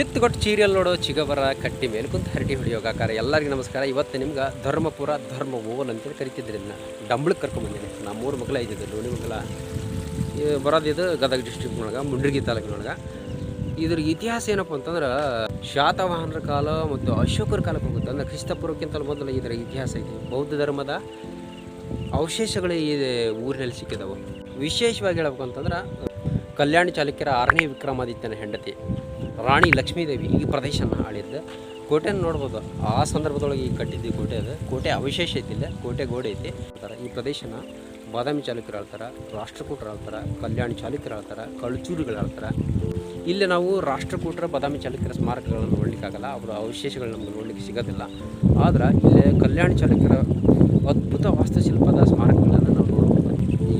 ಚಿತ್ತಗೊಟ್ಟು ಚೀರಿಯಲ್ ನೋಡೋ ಚಿಗಬರ ಕಟ್ಟಿ ಮೇಲೆ ಕುಂತ ಹರಟಿ ಹೊಡಿಯೋಗಾಕಾರ ಎಲ್ಲರಿಗೂ ನಮಸ್ಕಾರ. ಇವತ್ತು ನಿಮ್ಗೆ ಧರ್ಮಪುರ ಧರ್ಮ ಓವಲ್ ಅಂತೇಳಿ ಕರಿತಿದ್ರಿಂದ ಡಂಬಳಕ್ಕೆ ಕರ್ಕೊಂಬಂದಿನಿ ನಾ ಮೂರು ಮಗಳ ಇದ್ದಿದ್ದು ಲೋಣಿ ಮಗಳ. ಬರೋದಿದ್ದು ಬರೋದಿದು ಗದಗ ಡಿಸ್ಟ್ರಿಕ್ಟ್ ಒಳಗೆ ಮುಂಡ್ರಿಗಿ ತಾಲೂಕಿನೊಳಗೆ ಇದ್ರ ಇತಿಹಾಸ ಏನಪ್ಪ ಅಂತಂದ್ರೆ, ಶಾತವಾಹನರ ಕಾಲ ಮತ್ತು ಅಶೋಕರ ಕಾಲಕ್ಕೆ ಹೋಗುತ್ತೆ. ಅಂದರೆ ಕ್ರಿಸ್ತಪೂರ್ವಕ್ಕಿಂತ ಮೊದಲು ಇದರ ಇತಿಹಾಸ ಇದೆ. ಬೌದ್ಧ ಧರ್ಮದ ಅವಶೇಷಗಳು ಈ ಊರಿನಲ್ಲಿ ಸಿಕ್ಕಿದವು. ವಿಶೇಷವಾಗಿ ಹೇಳಬೇಕು ಅಂತಂದ್ರೆ ಕಲ್ಯಾಣ ಚಾಲುಕ್ಯರ ಆರನೇ ವಿಕ್ರಮಾದಿತ್ಯನ ಹೆಂಡತಿ ರಾಣಿ ಲಕ್ಷ್ಮೀದೇವಿ ಈ ಪ್ರದೇಶನ ಆಳಿದ್ದೆ. ಕೋಟೆನ ನೋಡ್ಬೋದು. ಆ ಸಂದರ್ಭದೊಳಗೆ ಈ ಕಟ್ಟಿದ್ದು ಕೋಟೆ ಅದು. ಕೋಟೆ ಅವಶೇಷ ಐತಿಲ್ಲ ಕೋಟೆ ಗೋಡೆ ಐತಿ. ಈ ಪ್ರದೇಶನ ಬಾದಾಮಿ ಚಾಲುಕ್ಯರು ಆಳ್ತಾರೆ, ರಾಷ್ಟ್ರಕೂಟರು ಆಳ್ತಾರೆ, ಕಲ್ಯಾಣ ಚಾಲುಕ್ಯರು ಆಳ್ತಾರೆ, ಕಳಚೂರುಗಳು ಆಳ್ತಾರೆ. ಇಲ್ಲಿ ನಾವು ರಾಷ್ಟ್ರಕೂಟರ, ಬಾದಾಮಿ ಚಾಲುಕ್ಯರ ಸ್ಮಾರಕಗಳನ್ನು ನೋಡ್ಲಿಕ್ಕಾಗಲ್ಲ. ಅವರ ಅವಶೇಷಗಳು ನಮ್ಗೆ ನೋಡ್ಲಿಕ್ಕೆ ಸಿಗೋದಿಲ್ಲ. ಆದ್ರೆ ಇಲ್ಲಿ ಕಲ್ಯಾಣ ಚಾಲುಕ್ಯರ ಅದ್ಭುತ ವಾಸ್ತುಶಿಲ್ಪದ ಈಗ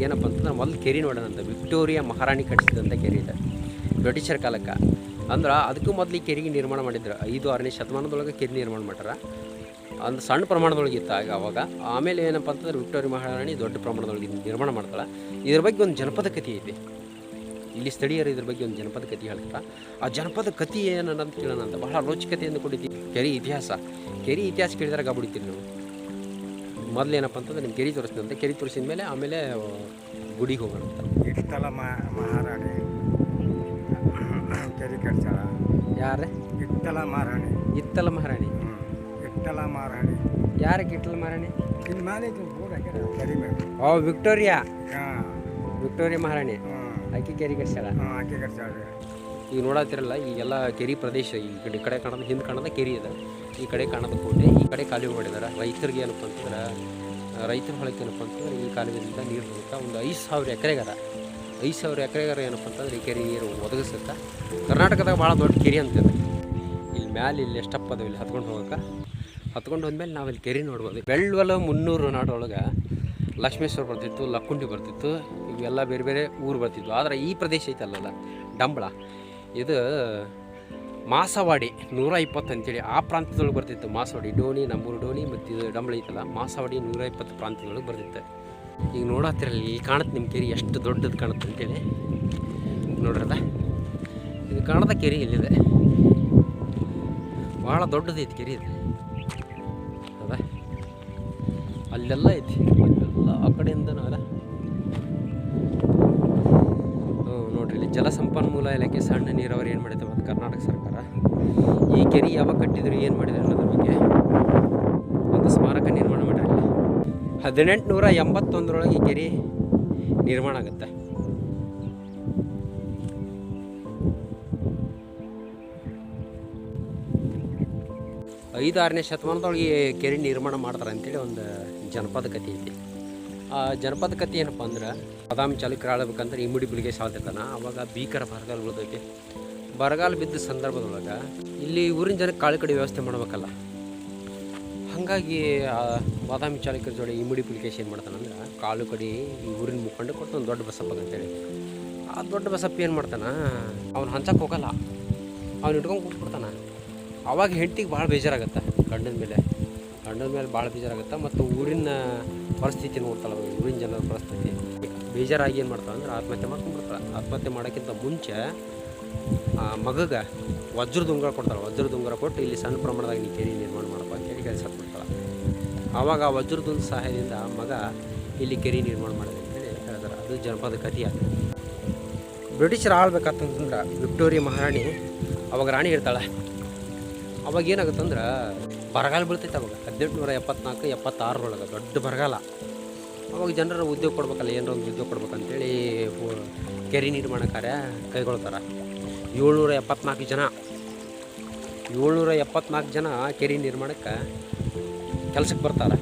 ಏನಪ್ಪ ಅಂತಂದ್ರೆ ಮೊದಲು ಕೆರೆ ನೋಡೋಣ ಅಂತ, ವಿಕ್ಟೋರಿಯಾ ಮಹಾರಾಣಿ ಕಟ್ಟಿಸಿದಂಥ ಕೆರೆ ಇದೆ, ಬ್ರಿಟಿಷರ ಕಾಲಕ್ಕೆ. ಅಂದ್ರೆ ಅದಕ್ಕೂ ಮೊದಲು ಈ ಕೆರೆಗೆ ನಿರ್ಮಾಣ ಮಾಡಿದ್ರು, ಐದು ಆರನೇ ಶತಮಾನದೊಳಗೆ ಕೆರೆ ನಿರ್ಮಾಣ ಮಾಡ್ಯಾರ. ಅಂದ್ರೆ ಸಣ್ಣ ಪ್ರಮಾಣದೊಳಗೆ ಇತ್ತು ಆಗ ಅವಾಗ, ಆಮೇಲೆ ಏನಪ್ಪ ಅಂತಂದ್ರೆ ವಿಕ್ಟೋರಿಯಾ ಮಹಾರಾಣಿ ದೊಡ್ಡ ಪ್ರಮಾಣದೊಳಗೆ ನಿರ್ಮಾಣ ಮಾಡ್ತಾಳೆ. ಇದ್ರ ಬಗ್ಗೆ ಒಂದು ಜನಪದ ಕಥೆ ಐತಿ. ಇಲ್ಲಿ ಸ್ಥಳೀಯರು ಇದ್ರ ಬಗ್ಗೆ ಒಂದು ಜನಪದ ಕಥೆ ಹೇಳ್ತಾರೆ. ಆ ಜನಪದ ಕಥೆ ಏನಂತ ಕೇಳೋಣ ಅಂತ, ಬಹಳ ರೋಚಕತೆಯನ್ನು ಕೊಡಿತೀವಿ ಕೆರೆ ಇತಿಹಾಸ ಕೆರೆ ಇತಿಹಾಸ ಕೇಳಿದಾಗ ಗಾಬಿಡ್ತೀವಿ ನಾವು. ಮೊದಲು ಏನಪ್ಪ ಅಂತಂದ್ರೆ ನಿಮ್ಮ ಕೆರೆ ತೋರಿಸ್ತೀನಿ ಕೆರೆ ತೋರಿಸಿದ ಮೇಲೆ ಆಮೇಲೆ ಗುಡಿಗೆ ಹೋಗೋಣ ಅಂತ. ಇಷ್ಟಲ ಮಹಾರಾಣಿ. ಕೆರೆ ಕಟ್ಸಾಳ ಯಾರೇ ಇಟ್ಟಲ ಮಹಾರಾಣಿ. ಇತ್ತಲ ಮಹಾರಾಣಿ? ಇಟ್ಟಲ ಮಹಾರಾಣಿ. ಯಾರಕ್ಕೆ ಇಟ್ಟಲ ಮಹಾರಾಣಿ? ನಿಮ್ಮ ಕೆರೆ ಓ ವಿಕ್ಟೋರಿಯಾ? ಹಾಂ. ವಿಕ್ಟೋರಿಯಾ ಮಹಾರಾಣಿ. ಆಕೆ ಕೆರೆ ಕಟ್ಸ್ಯಾಳ? ಹಾಂ ಆಕೆ ಕಟ್ಸಾಳ ಈಗ ನೋಡತ್ತಿರಲ್ಲ ಈಗೆಲ್ಲ ಕೆರೆ ಪ್ರದೇಶ, ಈ ಕಡೆ ಈ ಕಡೆ ಕಾಣೋದು, ಹಿಂದೆ ಕಾಣೋದು ಕೆರೆ ಇದೆ ಈ ಕಡೆ ಕಾಣೋದು ಕೋಟೆ, ಈ ಕಡೆ ಕಾಲುವೆ ಮಾಡಿದ್ದಾರೆ ರೈತರಿಗೆ ಏನಪ್ಪ ಅಂತಂದ್ರೆ, ರೈತರ ಹೊಳಕ್ಕೆ ಏನಪ್ಪ ಅಂತಂದ್ರೆ, ಈ ಕಾಲುವೆಯಿಂದ ನೀರು ಹೋಗುತ್ತೆ ಒಂದು ಐದು ಸಾವಿರ ಎಕರೆಗಾರ ಐದು ಸಾವಿರ ಎಕರೆಗಾರ ಏನಪ್ಪ ಅಂತಂದ್ರೆ ಈ ಕೆರೆ ನೀರು ಒದಗಿಸುತ್ತೆ. ಕರ್ನಾಟಕದಾಗ ಭಾಳ ದೊಡ್ಡ ಕೆರೆ ಅಂತಂದ್ರೆ ಇಲ್ಲಿ ಮ್ಯಾಲೆ ಇಲ್ಲಿ ಎಷ್ಟಪ್ಪ ಅದಾವ ಇಲ್ಲಿ ಹತ್ಕೊಂಡು ಹೋಗಕ್ಕೆ. ಹತ್ಕೊಂಡು ಹೋದ್ಮೇಲೆ ನಾವು ಇಲ್ಲಿ ಕೆರೆ ನೋಡ್ಬೋದು. ಬೆಳ್ವಲ ಮುನ್ನೂರು ನಾಡೊಳಗೆ ಲಕ್ಷ್ಮೇಶ್ವರ ಬರ್ತಿತ್ತು, ಲಕ್ಕುಂಡಿ ಬರ್ತಿತ್ತು, ಇವೆಲ್ಲ ಬೇರೆ ಬೇರೆ ಊರು ಬರ್ತಿದ್ವು. ಆದರೆ ಈ ಪ್ರದೇಶ ಐತಲ್ಲ ಡಂಬಳ. ಇದು ಮಾಸವಾಡಿ ನೂರ ಇಪ್ಪತ್ತು ಅಂತೇಳಿ ಆ ಪ್ರಾಂತ್ಯದೊಳಗೆ ಬರ್ತಿತ್ತು. ಮಾಸವಾಡಿ ಡೋಣಿ, ನಮ್ಮೂರು ಡೋಣಿ ಮತ್ತು ಇದು ಡಂಬಳ ಐತಲ್ಲ, ಮಾಸವಾಡಿ ನೂರ ಇಪ್ಪತ್ತು ಪ್ರಾಂತ್ಯದೊಳಗೆ ಬರ್ತಿತ್ತು. ಈಗ ನೋಡತ್ತಿರಲ್ಲ ಇಲ್ಲಿ ಕಾಣುತ್ತೆ ನಿಮ್ಮ ಕೆರೆ ಎಷ್ಟು ದೊಡ್ಡದು ಕಾಣುತ್ತೆ ಅಂತೇಳಿ. ನೋಡ್ರಲ್ಲ, ಇದು ಕಾಣದ ಕೆರೆ ಇಲ್ಲಿದೆ ಭಾಳ ದೊಡ್ಡದೈತಿ ಕೆರೆ ಇದೆ. ಅದ ಅಲ್ಲೆಲ್ಲ ಐತಿ. ಅಲ್ಲೆಲ್ಲ ಆ ಕಡೆಯಿಂದನೂ ಅದ ಜಲಸಂಪನ್ಮೂಲ ಇಲಾಖೆ ಸಣ್ಣ ನೀರಾವರಿ ಏನು ಮಾಡಿದೆ ಮತ್ತು ಕರ್ನಾಟಕ ಸರ್ಕಾರ? ಈ ಕೆರೆ ಯಾವಾಗ ಕಟ್ಟಿದ್ರು, ಏನು ಮಾಡಿದ್ರು ಅನ್ನೋದ್ರ ಬಗ್ಗೆ ಒಂದು ಸ್ಮಾರಕ ನಿರ್ಮಾಣ ಮಾಡಿರಲಿಲ್ಲ ಹದಿನೆಂಟು ಹದಿನೆಂಟುನೂರ ಎಂಬತ್ತೊಂದರೊಳಗೆ ಈ ಕೆರೆ ನಿರ್ಮಾಣ ಆಗುತ್ತೆ. ಐದಾರನೇ ಶತಮಾನದೊಳಗೆ ಕೆರೆ ನಿರ್ಮಾಣ ಮಾಡ್ತಾರೆ ಅಂತೇಳಿ ಒಂದು ಜನಪದ ಕಥೆ ಆ ಜನಪದ ಕಥೆ ಏನಪ್ಪ ಅಂದ್ರೆ, ಬಾದಾಮಿ ಚಾಲುಕ್ಯರು ಆಳ್ಬೇಕಂದ್ರೆ ಇಮ್ಮಡಿ ಬಿಳಿಗೆ ಸಾಧ್ಯತನ. ಅವಾಗ ಭೀಕರ ಬರಗಾಲ ಉಳಿದೈತಿ. ಬರಗಾಲ ಬಿದ್ದ ಸಂದರ್ಭದೊಳಗೆ ಇಲ್ಲಿ ಊರಿನ ಜನಕ್ಕೆ ಕಾಳು ಕಡೆ ವ್ಯವಸ್ಥೆ ಮಾಡ್ಬೇಕಲ್ಲ. ಹಾಗಾಗಿ ಬಾದಾಮಿ ಚಾಲಕರ ಜೋಡಿ ಇಮ್ಮಡಿ ಪುಲಿಕೇಶ್ ಏನು ಮಾಡ್ತಾನಂದ್ರೆ ಕಾಳು ಕಡಿ ಈ ಊರಿನ ಮುಖಂಡ ಕೊಟ್ಟು ಒಂದು ದೊಡ್ಡ ಬಸಪ್ಪ ಅಂತೇಳಿ ಆ ದೊಡ್ಡ ಬಸಪ್ಪ ಏನು ಮಾಡ್ತಾನೆ, ಅವ್ನು ಹಂಚಕ್ಕೆ ಹೋಗಲ್ಲ. ಅವ್ನು ಇಟ್ಕೊಂಡು ಕೂತ್ಬಿಡ್ತಾನೆ. ಅವಾಗ ಹೆಂಡತಿಗೆ ಭಾಳ ಬೇಜಾರಾಗತ್ತೆ, ಗಂಡನ ಮೇಲೆ. ಗಂಡನ ಮೇಲೆ ಭಾಳ ಬೇಜಾರಾಗತ್ತೆ, ಮತ್ತು ಊರಿನ ಪರಿಸ್ಥಿತಿ ನೋಡ್ತಾಳೆ ಊರಿನ ಜನರ ಪರಿಸ್ಥಿತಿ. ಬೇಜಾರಾಗಿ ಏನು ಮಾಡ್ತಾಳೆ ಅಂದ್ರೆ ಆತ್ಮಹತ್ಯೆ ಮಾಡ್ಕೊಂಡ್ಬಿಡ್ತಾಳೆ ಆತ್ಮಹತ್ಯೆ ಮಾಡೋಕ್ಕಿಂತ ಮುಂಚೆ, ಆ ಮಗಗೆ ವಜ್ರದ ಉಂಗುರ ಕೊಡ್ತಾಳೆ ವಜ್ರದ ಉಂಗುರ ಕೊಟ್ಟು ಇಲ್ಲಿ ಸಣ್ಣ ಪ್ರಮಾಣದಾಗ ನೀ ಕೆರೆ ನಿರ್ಮಾಣ ಮಾಡಪ್ಪ ಅಂತೇಳಿ ಕೆಲಸ ಕೊಡ್ತಾಳೆ ಆವಾಗ ಆ ವಜ್ರದ ಸಹಾಯದಿಂದ ಮಗ ಇಲ್ಲಿ ಕೆರೆ ನಿರ್ಮಾಣ ಮಾಡಿದೆ ಅಂತೇಳಿ ಹೇಳ್ತಾರೆ ಅದು ಜನಪದ ಕಥೆಯ ಬ್ರಿಟಿಷರು ಆಳ್ಬೇಕಂತಂದ್ರೆ ವಿಕ್ಟೋರಿಯಾ ಮಹಾರಾಣಿ, ಅವಾಗ ರಾಣಿ ಇರ್ತಾಳೆ. ಅವಾಗ ಏನಾಗುತ್ತಂದ್ರೆ ಬರಗಾಲ ಬೀಳ್ತೈತೆ ಅವಾಗ. ಹದಿನೆಂಟುನೂರ ಎಪ್ಪತ್ನಾಲ್ಕು, ಎಪ್ಪತ್ತಾರರೊಳಗೆ ದೊಡ್ಡ ಬರಗಾಲ. ಅವಾಗ ಜನರ ಉದ್ಯೋಗ ಕೊಡ್ಬೇಕಲ್ಲ, ಏನರ ಒಂದು ಉದ್ಯೋಗ ಕೊಡ್ಬೇಕಂತೇಳಿ ಕೆರೆ ನಿರ್ಮಾಣ ಕಾರ್ಯ ಕೈಗೊಳ್ತಾರೆ. ಏಳ್ನೂರ ಎಪ್ಪತ್ನಾಲ್ಕು ಜನ. ಏಳ್ನೂರ ಎಪ್ಪತ್ನಾಲ್ಕು ಜನ ಕೆರೆ ನಿರ್ಮಾಣಕ್ಕೆ ಕೆಲಸಕ್ಕೆ ಬರ್ತಾರೆ.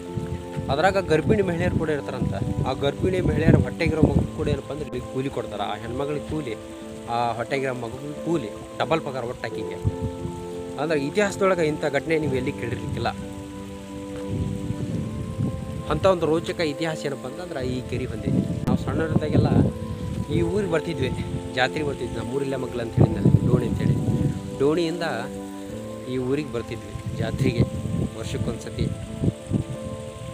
ಅದ್ರಾಗ ಗರ್ಭಿಣಿ ಮಹಿಳೆಯರು ಕೂಡ ಇರ್ತಾರಂತ. ಆ ಗರ್ಭಿಣಿ ಮಹಿಳೆಯರ ಹೊಟ್ಟೆಗಿರೋ ಮಗು ಕೂಡ ಏನಪ್ಪ ಅಂದ್ರೆ ಕೂಲಿ ಕೊಡ್ತಾರೆ. ಆ ಹೆಣ್ಮಗಳಿಗೆ ಕೂಲಿ, ಆ ಹೊಟ್ಟೆಗಿರೋ ಮಗುಗೆ ಕೂಲಿ, ಡಬಲ್ ಪಗಾರ ಒಟ್ಟಾಕಿಗೆ ಅಂದ್ರೆ ಇತಿಹಾಸದೊಳಗೆ ಇಂಥ ಘಟನೆ ನೀವು ಎಲ್ಲಿ ಕೇಳಿರ್ಲಿಕ್ಕಿಲ್ಲ. ಅಂಥ ಒಂದು ರೋಚಕ ಇತಿಹಾಸ ಏನಪ್ಪ ಅಂತಂದ್ರೆ ಈ ಕೆರೆ ಬಂದಿದೆ. ನಾವು ಸಣ್ಣರಿದ್ದಾಗೆಲ್ಲ ಈ ಊರಿಗೆ ಬರ್ತಿದ್ವಿ, ಜಾತ್ರೆಗೆ ಬರ್ತಿದ್ವಿ, ನಮ್ಮ ಊರಿಲ್ಲ ಮಗ್ಳು ಅಂತ ಹೇಳಿದ್ನಲ್ಲ, ಡೋಣಿ ಅಂತೇಳಿ ಡೋಣಿಯಿಂದ ಈ ಊರಿಗೆ ಬರ್ತಿದ್ವಿ, ಜಾತ್ರೆಗೆ ವರ್ಷಕ್ಕೊಂದು ಸತಿ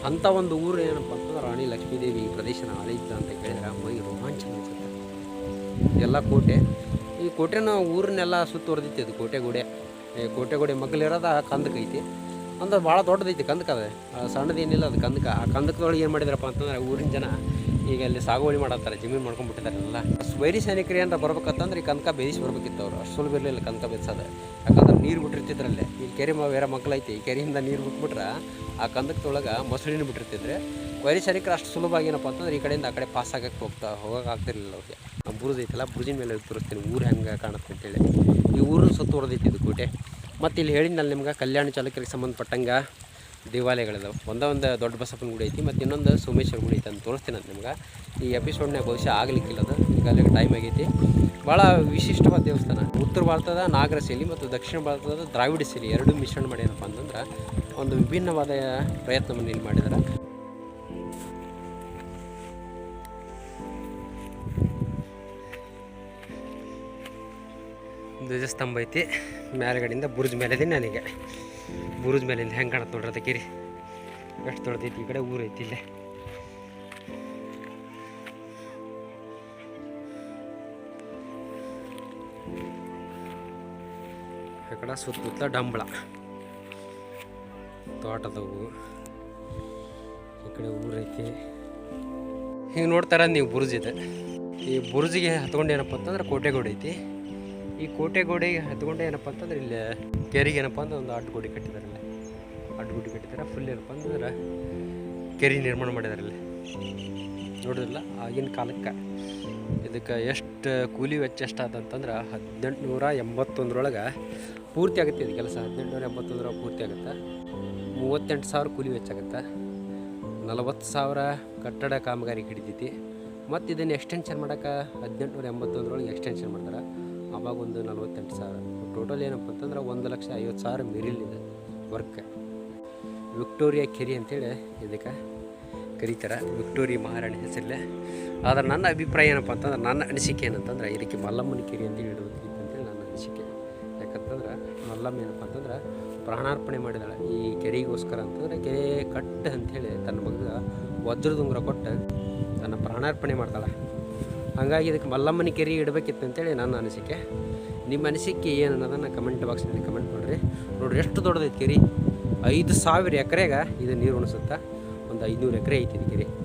ಅಂಥ ಒಂದು ಊರು ಏನಪ್ಪ ಅಂತಂದ್ರೆ ರಾಣಿ ಲಕ್ಷ್ಮೀದೇವಿ ಈ ಪ್ರದೇಶನ ಆಳಿದ್ದ ಅಂತ ಕೇಳಿದ್ರೆ ಮೈ ರೋಮಾಂಚ ಅನ್ಸುತ್ತೆ. ಎಲ್ಲ ಕೋಟೆ, ಈ ಕೋಟೆನ ಊರನ್ನೆಲ್ಲ ಸುತ್ತುವರೆದಿತ್ತು ಅದು ಕೋಟೆ ಗೋಡೆ. ಈ ಕೋಟೆ ಗೋಡೆ ಮಗ್ಲಿರೋದು ಆ ಕಂದಕ ಐತಿ. ಅಂದ್ರೆ ಭಾಳ ದೊಡ್ಡದೈತಿ ಕಂದಕ ಅದು. ಸಣ್ಣದೇನಿಲ್ಲ ಅದು ಕಂದಕ. ಆ ಕಂದಕದೊಳಗೆ ಏನು ಮಾಡಿದ್ರಪ್ಪ ಅಂತಂದ್ರೆ ಊರಿನ ಜನ ಈಗ ಅಲ್ಲಿ ಸಾಗುವಳಿ ಮಾಡತ್ತಾರೆ, ಜಮೀನು ಮಾಡ್ಕೊಂಡ್ಬಿಟ್ಟಿದ್ದಾರೆ ಎಲ್ಲ ವೈರಿ ಸೈನಿಕರು ಏನಾರ ಬರ್ಬೇಕಂತಂದ್ರೆ ಈ ಕಂದಕ ಬೇಯಿಸಿ ಬರ್ಬೇಕಿತ್ತು ಅವರು. ಅಷ್ಟು ಸುಲಭ ಇರಲಿಲ್ಲ ಕಂದಕ ಬೇಯಿಸೋದು. ಯಾಕಂದ್ರೆ ನೀರು ಬಿಟ್ಟಿರ್ತಿದ್ರಲ್ಲೇ. ಈ ಕೆರೆ ಬೇರೆ ಮಕ್ಕಳೈತಿ ಈ ಕೆರೆಯಿಂದ ನೀರು ಬಿಟ್ಬಿಟ್ರೆ ಆ ಕಂದಕದೊಳಗೆ ಮೊಸಳಿನ ಬಿಟ್ಟಿರ್ತಿದ್ರೆ. ವೈರಿ ಸೈನಿಕರು ಅಷ್ಟು ಸುಲಭ ಏನಪ್ಪ ಅಂತಂದ್ರೆ ಈ ಕಡೆಯಿಂದ ಆ ಕಡೆ ಪಾಸ್ ಆಗಕ್ಕೆ ಹೋಗ್ತಾ ಹೋಗಕ್ಕೆ ಆಗ್ತಿರ್ಲಿಲ್ಲ ಅವ್ರಿಗೆ. ಬುರುಜ್ ಐತಲ್ಲ ಬುರುಜಿನ ಮೇಲೆ ತೋರಿಸ್ತೀನಿ, ಊರು ಹೆಂಗೆ ಕಾಣುತ್ತೆ ಅಂತೇಳಿ. ಈ ಊರು ಸುತ್ತು ಹೊಡೆದೈತಿ ಇದು ಕೋಟೆ. ಮತ್ತು ಇಲ್ಲಿ ಹೇಳಿದ್ನಲ್ಲಿ ನಿಮ್ಗೆ, ಕಲ್ಯಾಣ ಚಾಲುಕ್ಯರಿಗೆ ಸಂಬಂಧಪಟ್ಟಂಗೆ ದೇವಾಲಯಗಳಿದಾವೆ. ಒಂದೇ ಒಂದು ದೊಡ್ಡ ಬಸಪ್ಪನ ಗುಡಿ ಐತಿ, ಮತ್ತು ಇನ್ನೊಂದು ಸೋಮೇಶ್ವರ ಗುಡಿ ಐತೆ ಅಂತ ತೋರಿಸ್ತೀನಿ ಅಂತ ನಿಮ್ಗೆ. ಈ ಎಪಿಸೋಡ್ನ ಬಹುಶಃ ಆಗಲಿಕ್ಕಿಲ್ಲ ಅದು ಈಗ ಅಲ್ಲಿಗೆ ಟೈಮ್ ಆಗೈತಿ. ಭಾಳ ವಿಶಿಷ್ಟವಾದ ದೇವಸ್ಥಾನ. ಉತ್ತರ ಭಾರತದ ನಾಗರ ಶೈಲಿ ಮತ್ತು ದಕ್ಷಿಣ ಭಾರತದ ದ್ರಾವಿಡ ಶೈಲಿ ಎರಡೂ ಮಿಶ್ರಣ ಮಾಡಿ ಏನಪ್ಪ ಅಂತಂದ್ರೆ, ಒಂದು ವಿಭಿನ್ನವಾದ ಪ್ರಯತ್ನವನ್ನು ಇಲ್ಲಿ ಮಾಡಿದ್ದಾರೆ ಧ್ವಜಸ್ತಂಭ ಐತಿ. ಮೇಲ್ಗಡೆಯಿಂದ ಬುರುಜ್ ಮೇಲೆ ಇದೀನಿ ನನಗೆ. ಬುರುಜ್ ಮೇಲಿಂದ ಹೆಂಗೆ ಕಾಣತ್ತೆ ನೋಡ್ರಿ ಅದಕ್ಕೆ ಎಷ್ಟು ದೊಡ್ಡದೈತಿ ಈ ಕಡೆ ಊರೈತಿ ಇಲ್ಲೇ. ಆ ಕಡೆ ಸುತ್ತಮುತ್ತ ಡಂಬಳ. ತೋಟದವು. ಈ ಕಡೆ ಊರೈತಿ ಹಿಂಗೆ ನೋಡ್ತಾರ ನೀವು ಬುರುಜ್ ಇದೆ. ಈ ಬುರುಜಿಗೆ ಹತ್ಕೊಂಡು ಏನಪ್ಪ ಅಂತಂದ್ರೆ ಕೋಟೆಗೋಡೆ ಐತಿ. ಈ ಕೋಟೆಗೋಡೆಗೆ ಹತ್ಕೊಂಡೆ ಏನಪ್ಪ ಅಂತಂದ್ರೆ ಇಲ್ಲಿ ಕೆರೆಗೆ ಏನಪ್ಪ ಅಂದ್ರೆ ಒಂದು ಅಡ್ಡಗೋಡೆ ಕಟ್ಟಿದ್ದಾರೆ ಇಲ್ಲಿ. ಅಡ್ಡಗೋಡೆ ಕಟ್ಟಿದಾರೆ ಫುಲ್ ಏನಪ್ಪ ಅಂತಂದ್ರೆ ಕೆರೆ ನಿರ್ಮಾಣ ಮಾಡಿದ್ದಾರೆ ಇಲ್ಲಿ. ನೋಡಿದ್ರಲ್ಲ, ಆಗಿನ ಕಾಲಕ್ಕೆ ಇದಕ್ಕೆ ಎಷ್ಟು ಕೂಲಿ ವೆಚ್ಚ ಎಷ್ಟಾದ ಅಂತಂದ್ರೆ ಹದಿನೆಂಟುನೂರ ಎಂಬತ್ತೊಂದರೊಳಗೆ ಪೂರ್ತಿ ಆಗುತ್ತೆ ಇದು ಕೆಲಸ. ಹದಿನೆಂಟುನೂರ ಎಂಬತ್ತೊಂದರೊಳಗೆ ಪೂರ್ತಿ ಆಗುತ್ತೆ. ಮೂವತ್ತೆಂಟು ಸಾವಿರ ಕೂಲಿ ವೆಚ್ಚ ಆಗುತ್ತೆ. ನಲವತ್ತು ಸಾವಿರ ಕಟ್ಟಡ ಕಾಮಗಾರಿ ಹಿಡಿತೈತಿ ಮತ್ತು ಇದನ್ನು ಎಕ್ಸ್ಟೆನ್ಷನ್ ಮಾಡೋಕೆ ಹದಿನೆಂಟುನೂರ ಎಂಬತ್ತೊಂದರೊಳಗೆ ಎಕ್ಸ್ಟೆನ್ಷನ್ ಮಾಡ್ತಾರೆ. ಅವಾಗ ಒಂದು ನಲ್ವತ್ತೆಂಟು ಸಾವಿರ. ಟೋಟಲ್ ಏನಪ್ಪ ಅಂತಂದ್ರೆ ಒಂದು ಲಕ್ಷ ಐವತ್ತು ಸಾವಿರ ಮೀರಿಲಿದೆ ವರ್ಕ್ ವಿಕ್ಟೋರಿಯಾ ಕೆರಿ ಅಂತೇಳಿ ಇದಕ್ಕೆ ಕರೀತಾರೆ. ವಿಕ್ಟೋರಿಯಾ ಮಹಾರಾಣಿ ಹೆಸರಲ್ಲೇ ಆದರೆ ನನ್ನ ಅಭಿಪ್ರಾಯ ಏನಪ್ಪ ಅಂತಂದ್ರೆ ನನ್ನ ಅನಿಸಿಕೆ ಏನಂತಂದ್ರೆ ಇದಕ್ಕೆ ಮಲ್ಲಮ್ಮನ ಕೆರೆ ಅಂತ ಇಡಬೇಕಿತ್ತು ಅಂತೇಳಿ ನನ್ನ ಅನಿಸಿಕೆ. ಯಾಕಂತಂದ್ರೆ ಮಲ್ಲಮ್ಮ ಏನಪ್ಪ ಅಂತಂದ್ರೆ ಪ್ರಾಣಾರ್ಪಣೆ ಮಾಡಿದಾಳೆ. ಈ ಕೆರೆಗೋಸ್ಕರ ಅಂತಂದ್ರೆ ಕೆರೆ ಕಟ್ಟು ಅಂಥೇಳಿ ತನ್ನ ಮಗ ವಜ್ರದುಂಗುರ ಕೊಟ್ಟು ತನ್ನ ಪ್ರಾಣಾರ್ಪಣೆ ಮಾಡ್ತಾಳೆ. ಹಾಗಾಗಿ ಇದಕ್ಕೆ ಮಲ್ಲಮ್ಮನ ಕೆರೆ ಇಡಬೇಕಿತ್ತು ಅಂತೇಳಿ ನನ್ನ ಅನಿಸಿಕೆ. ನಿಮ್ಮ ಅನಿಸಿಕೆ ಏನು ಅನ್ನೋದನ್ನು ಕಮೆಂಟ್ ಬಾಕ್ಸ್ನಲ್ಲಿ ಕಮೆಂಟ್ ಮಾಡಿರಿ. ನೋಡಿರಿ, ಎಷ್ಟು ದೊಡ್ಡದೈತೆ ಕೆರೆ. ಐದು ಸಾವಿರ ಎಕರೆಗೆ ಇದು ನೀರು ಉಣಿಸುತ್ತಾ, ಒಂದು ಐನೂರು ಎಕರೆ ಐತಿ ಕೆರೆ.